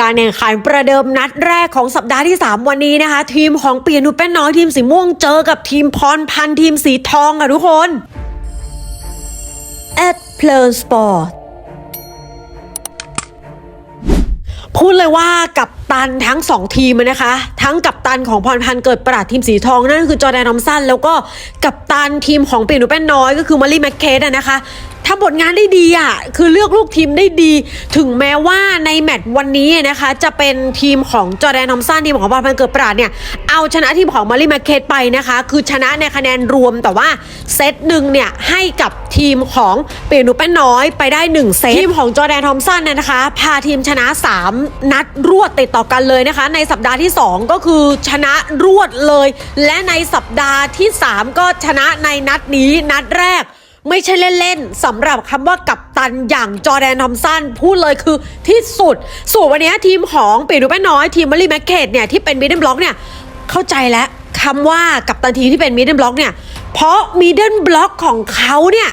การแข่งขันประเดิมนัดแรกของสัปดาห์ที่ 3 วันนี้นะคะ ทีมของเปียนุชแป้นน้อยทีมสีม่วงเจอกับทีมพรพันทีมสีทองค่ะทุกคนแอดเพลินสปอร์ตพูดเลยว่ากับตันทั้งสองทีมนะคะ ทั้งกับตันของพรพันธ์เกิดปราดทีมสีทองนั่นคือจอแดนทอมสันแล้วก็กับตันทีมของเปียนุชแป้นน้อยก็คือมารีแมคเคสอะนะคะ ทำผลงานได้ดีอะคือเลือกลูกทีมได้ดี ถึงแม้ว่าในแมตช์วันนี้นะคะ จะเป็นทีมของจอแดนทอมสันทีมของพรพันเกิดปราดเนี่ย เอาชนะทีมของมารีแมคเคสไปนะคะ คือชนะในคะแนนรวมแต่ว่าเซตหนึ่งเนี่ยให้กับทีมของเปียนุแป้นน้อยไปได้หนึ่งเซตทีมของจอแดนทอมสันเนี่ยนะคะ พาทีมชนะ 3 นัดรวดติดต่อกันเลยนะคะ ในสัปดาห์ที่ 2 ก็คือชนะรวดเลย และในสัปดาห์ที่ 3 ก็ชนะในนัดนี้นัดแรก ไม่ใช่เล่นๆสำหรับคำว่ากัปตันอย่างจอแดนทอมสันพูดเลยคือที่สุด ส่วนวันนี้ทีมของปีนูแป้น้อยทีมมารีแมคเคทเนี่ยที่เป็นมิดเดิลบล็อกเนี่ยเข้าใจแล้วคำว่ากัปตันทีมที่เป็นมิดเดิลบล็อกเนี่ยเพราะมิดเดิลบล็อกของเขาเนี่ย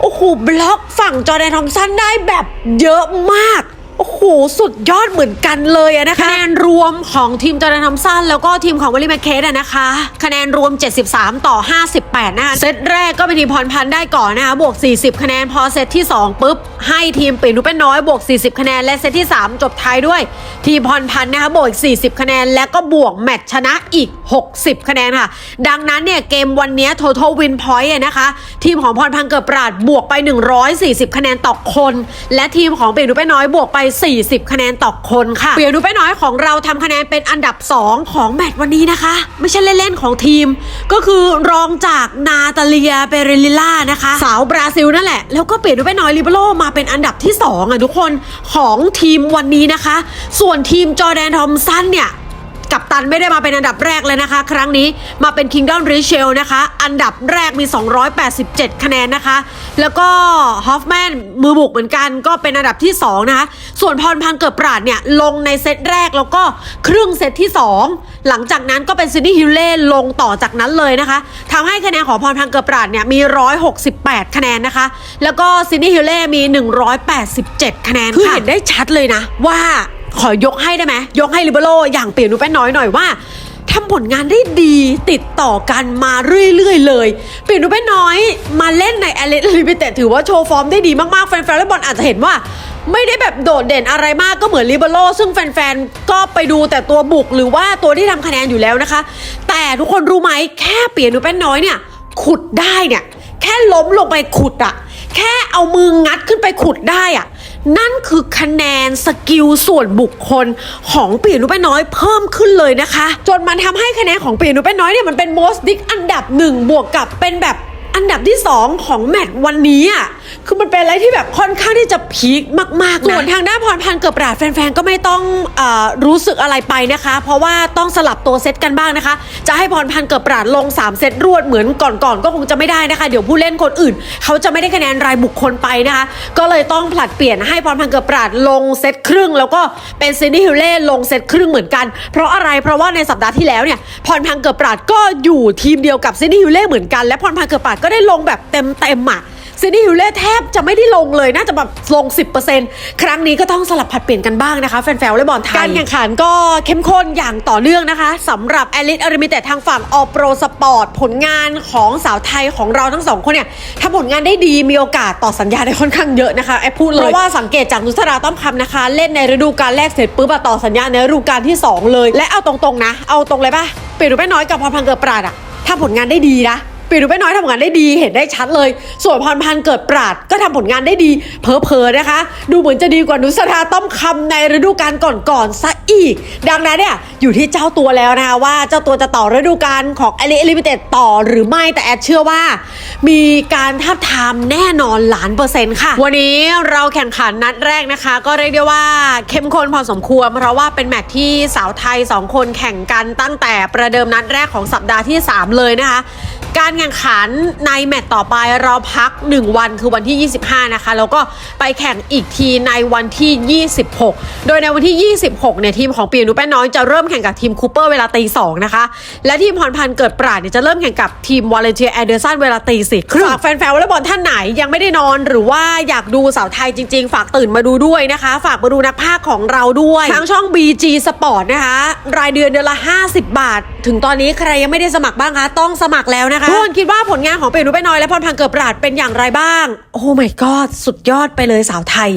โอ้โหบล็อกฝั่งจอแดนทอมสันได้แบบเยอะมาก โอ้โห สุดยอดเหมือนกันเลยอะนะคะ คะแนนรวมของทีมจอร์แดนทอมสันแล้วก็ทีมของวอลลี่แมคเคสอะนะคะ คะแนนรวม 73 ต่อ 58 นะคะ เซตแรกก็เป็นทีมพรพันธ์ได้ก่อนนะคะ บวก 40 คะแนน พอเซตที่ 2 ปุ๊บให้ทีมปีนุเป็นน้อยบวก 40 คะแนน และเซตที่ 3 จบท้ายด้วย ทีมพรพันธ์นะคะบวกอีก 40 คะแนน และก็บวกแมตช์ชนะอีก 60 คะแนนค่ะ ดังนั้นเนี่ยเกมวันนี้ total win point นะคะ ทีมของพรพันธ์เกิดปราดบวกไป 140 คะแนนต่อคน และทีมของเปียนุเป้น้อยบวกไป 40 คะแนนต่อคนค่ะเปียนุเป้น้อยของเราทำคะแนนเป็นอันดับ 2 ของแมตช์วันนี้นะคะ ไม่ใช่เล่นๆของทีม ก็คือรองจากนาตาเลียเปเรลิล่านะคะ สาวบราซิลนั่นแหละแล้วก็เปียนุเป้น้อยลิเบโรมาเป็นอันดับที่2อะทุกคนของทีมวันนี้นะคะ ส่วนทีมจอแดนทอมสันเนี่ย กัปตันไม่ได้มาเป็นอันดับแรกเลยนะคะ ครั้งนี้มาเป็น Kingdom r i c h e l นะคะ อันดับแรกมี 287 คะแนนนะคะ แล้วก็ฮอฟแมนมือบุกเหมือนกันก็เป็นอันดับที่ 2 นะคะ ส่วนพรพันเกิดปราดเนี่ยลงในเซตแรกแล้วก็ครึ่งเซตที่ 2 หลังจากนั้นก็เป็นซินดี้ฮิลเล่ลงต่อจากนั้นเลยนะคะทำให้คะแนนของพรพันเกิดปราดเนี่ยมี 168 คะแนนนะคะ แล้วก็ซินดี้ฮิลเล่มี 187 คะแนนคือเห็นได้ชัดเลยนะว่า ขอยกให้ได้ไหมยกให้ลิเบโรอย่างเปลี่ยนนูแป้นน้อยหน่อยว่าทำผลงานได้ดีติดต่อกันมาเรื่อยๆเลย เปลี่ยนนูแป้นน้อยมาเล่นในแอเลสลิมิเต็ดถือว่าโชว์ฟอร์มได้ดีมากๆแฟนๆและบอลอาจจะเห็นว่าไม่ได้แบบโดดเด่นอะไรมากก็เหมือนลิเบโรซึ่งแฟนๆ ก็ไปดูแต่ตัวบุกหรือว่าตัวที่ทำคะแนนอยู่แล้วนะคะ แต่ทุกคนรู้ไหมแค่เปลี่ยนนูแป้นน้อยเนี่ย ขุดได้เนี่ย แค่ล้มลงไปขุดอะแค่เอามืองัดขึ้นไปขุดได้อะ นั่นคือคะแนนสกิลส่วนบุคคลของปีนุป้น้อยเพิ่มขึ้นเลยนะคะ จนมันทำให้คะแนนของปีนุป้น้อยเนี่ยมันเป็น most dick อันดับหนึ่งบวกกับเป็นแบบอันดับที่ 2 ของแมตช์วันนี้อะ คือมันเป็นอะไรที่แบบค่อนข้างที่จะพีคมากๆนะส่วนทางด้านพรพันธ์เกือบปราดแฟนๆก็ไม่ต้องอรู้สึกอะไรไปนะคะ เพราะว่าต้องสลับตัวเซตกันบ้างนะคะ จะให้พรพันธ์เกือบปราดลง 3 เซตรวดเหมือนก่อนๆก็คงจะไม่ได้นะคะ เดี๋ยวผู้เล่นคนอื่น เขาจะไม่ได้คะแนนรายบุคคลไปนะคะ ก็เลยต้องผลัดเปลี่ยนให้พรพันธ์เกือบปราดลงเซตครึ่ง แล้วก็เป็นซินดี้ฮิลเล่ลงเซตครึ่งเหมือนกัน เพราะอะไรเพราะว่าในสัปดาห์ที่แล้วเนี่ยพรพันธ์เกือบปราดก็อยู่ทีมเดียวกับซินดี้ฮิลเล่เหมือนกันและพรพันธ์เกือบปราดก็ได้ลงแบบเต็มๆอะ ซินดี้ฮิลเล่แทบจะไม่ได้ลงเลย น่าจะแบบลง 10%ครั้งนี้ก็ต้องสลับผัดเปลี่ยนกันบ้างนะคะ แฟนๆวอลเลย์บอลไทย การแข่งขันก็เข้มข้นอย่างต่อเนื่องนะคะสำหรับแอลิสอาริมิเต็ทางฝั่งออโปรสปอร์ตผลงานของสาวไทยของเราทั้งสองคนเนี่ยถ้าผลงานได้ดีมีโอกาสต่อสัญญาได้ค่อนข้างเยอะนะคะแอบพูดเลยเพราะว่าสังเกตจากนุสราต้อมคำนะคะ เล่นในฤดูกาลแรกเสร็จปุ๊บอะต่อสัญญาในฤดูกาลที่สองเลย และเอาตรงๆนะ เอาตรงเลยป่ะเปรียบดูไม่น้อยกับพรพันธ์เกิดปราดอะถ้าผลงานได้ดีนะ ปีดูไม่น้อยทำงานได้ดีเห็นได้ชัดเลย ส่วนพรพันธ์เกิดปราดก็ทำผลงานได้ดีเพอเพอๆนะคะ ดูเหมือนจะดีกว่านุสราต้อมคำในฤดูกาลก่อนๆซะอีก ดังนั้นเนี่ยอยู่ที่เจ้าตัวแล้วนะคะว่าเจ้าตัวจะต่อฤดูกาลของเอลิเอลิมิเต็ดต่อหรือไม่แต่แอดเชื่อว่า มีการทับทามแน่นอนล้านเปอร์เซ็นต์ค่ะ วันนี้เราแข่งขันนัดแรกนะคะ ก็เรียกได้ว่าเข้มข้นพอสมควร เพราะว่าเป็นแมตช์ที่สาวไทยสองคนแข่งกันตั้งแต่ประเดิมนัดแรกของสัปดาห์ที่สามเลยนะคะ การแข่งขันในแมตต์ต่อไปเราพัก 1 วันคือวันที่ 25 นะคะ แล้วก็ไปแข่งอีกทีในวันที่ 26 โดยในวันที่ 26 เนี่ยทีมของปีนุแป้นน้อยจะเริ่มแข่งกับทีมคูเปอร์เวลาตีสองนะคะ และทีมพรพันธ์เกิดปราดเนี่ยจะเริ่มแข่งกับทีมวอลเลนเทียแอเดอร์สันเวลาตีสี่ครึ่งฝากแฟนๆวอลเลย์บอลท่านไหนยังไม่ได้นอนหรือว่าอยากดูสาวไทยจริง ๆ ฝากตื่นมาดูด้วยนะคะ ฝากมาดูนักพากของเราด้วยทั้งช่อง BG Sport นะคะ รายเดือนเดือนละ 50 บาท ถึงตอนนี้ใครยังไม่ได้สมัครบ้างคะต้องสมัครแล้วนะคะทุกคนคิดว่าผลงานของเปรนุไปน้อยและพรพังเกิดปราดเป็นอย่างไรบ้าง โอ้ my god สุดยอดไปเลยสาวไทย